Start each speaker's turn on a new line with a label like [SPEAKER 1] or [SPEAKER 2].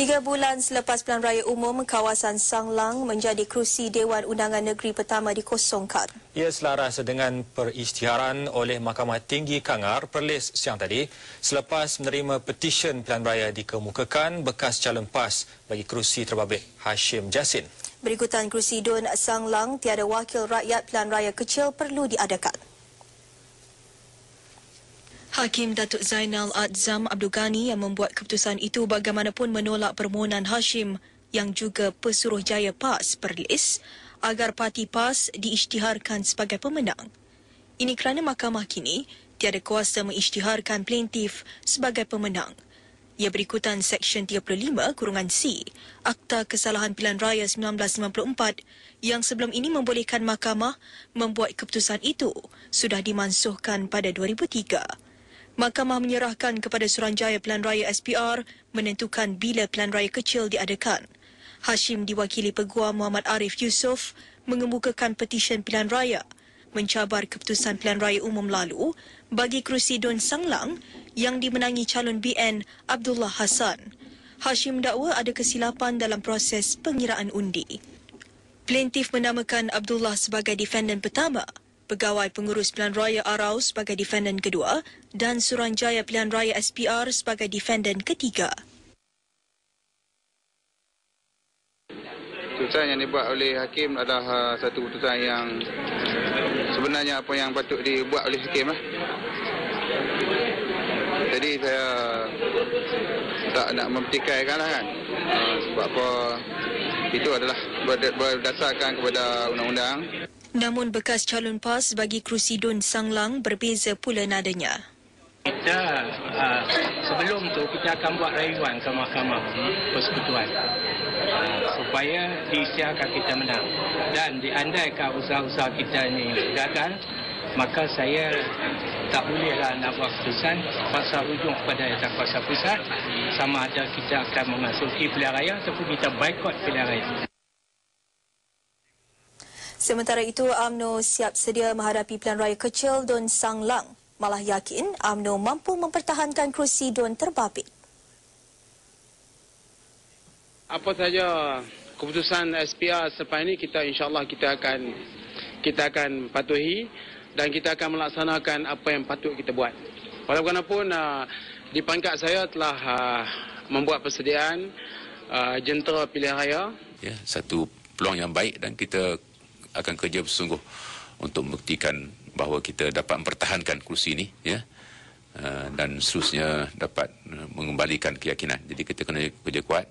[SPEAKER 1] Tiga bulan selepas Pilihan Raya Umum, kawasan Sanglang menjadi kerusi Dewan Undangan Negeri pertama dikosongkan.
[SPEAKER 2] Ia selaras dengan perisytiharan oleh Mahkamah Tinggi Kangar Perlis siang tadi selepas menerima petisyen Pilihan Raya dikemukakan bekas calon PAS bagi kerusi terbabit Hashim Jasin.
[SPEAKER 1] Berikutan kerusi Dun Sanglang, tiada wakil rakyat Pilihan Raya kecil perlu diadakan. Hakim Datuk Zainal Adzam Abdul Ghani yang membuat keputusan itu bagaimanapun menolak permohonan Hashim yang juga Pesuruhjaya PAS Perlis agar parti PAS diisytiharkan sebagai pemenang. Ini kerana mahkamah kini tiada kuasa mengisytiharkan plaintif sebagai pemenang. Ia berikutan Seksyen 35 kurungan C Akta Kesalahan Pilihan Raya 1994 yang sebelum ini membolehkan mahkamah membuat keputusan itu sudah dimansuhkan pada 2003. Mahkamah menyerahkan kepada Suranjaya Pilihan Raya SPR menentukan bila Pilihan Raya kecil diadakan. Hashim diwakili Peguam Muhammad Arif Yusof mengemukakan petisyen Pilihan Raya mencabar keputusan Pilihan Raya Umum lalu bagi kerusi Don Sanglang yang dimenangi calon BN Abdullah Hassan. Hashim mendakwa ada kesilapan dalam proses pengiraan undi. Plaintif menamakan Abdullah sebagai defendant pertama Pegawai Pengurus Pilihan Raya Arau sebagai defendant kedua dan Suranjaya Pilihan Raya SPR sebagai defendant ketiga.
[SPEAKER 3] Keputusan yang dibuat oleh Hakim adalah uh, satu keputusan yang sebenarnya apa yang patut dibuat oleh Hakim. Lah. Jadi saya tak nak mempertikaikan lah kan. Uh, sebab apa itu adalah berdasarkan kepada undang-undang.
[SPEAKER 1] Namun bekas calon PAS bagi kerusi Dun Sanglang berbeza pula nadanya.
[SPEAKER 4] Kita uh, sebelum tu kita akan buat rayuan ke mahkamah persekutuan uh, supaya diisiakan kita menang dan diandaikan usaha-usaha kita ini gagal maka saya tak bolehlah nak buat keputusan pasal hujung kepada yang kuasa pusat sama ada kita akan memasuki pilihan raya ataupun kita boikot pilihan raya.
[SPEAKER 1] Sementara itu, AMNO siap sedia menghadapi pilihan raya kecil Don Sanglang. Malah yakin AMNO mampu mempertahankan kerusi Don terbabit.
[SPEAKER 5] Apa saja keputusan SPR selepas ini, kita insyaAllah kita akan kita akan patuhi dan kita akan melaksanakan apa yang patut kita buat. Walaupun uh, di pangkat saya telah uh, membuat persediaan uh, jentera pilihan raya.
[SPEAKER 6] Ya, satu peluang yang baik dan kita akan kerja bersungguh untuk membuktikan bahawa kita dapat mempertahankan kursi ini ya. Uh, dan seterusnya dapat uh, mengembalikan keyakinan. Jadi kita kena kerja kuat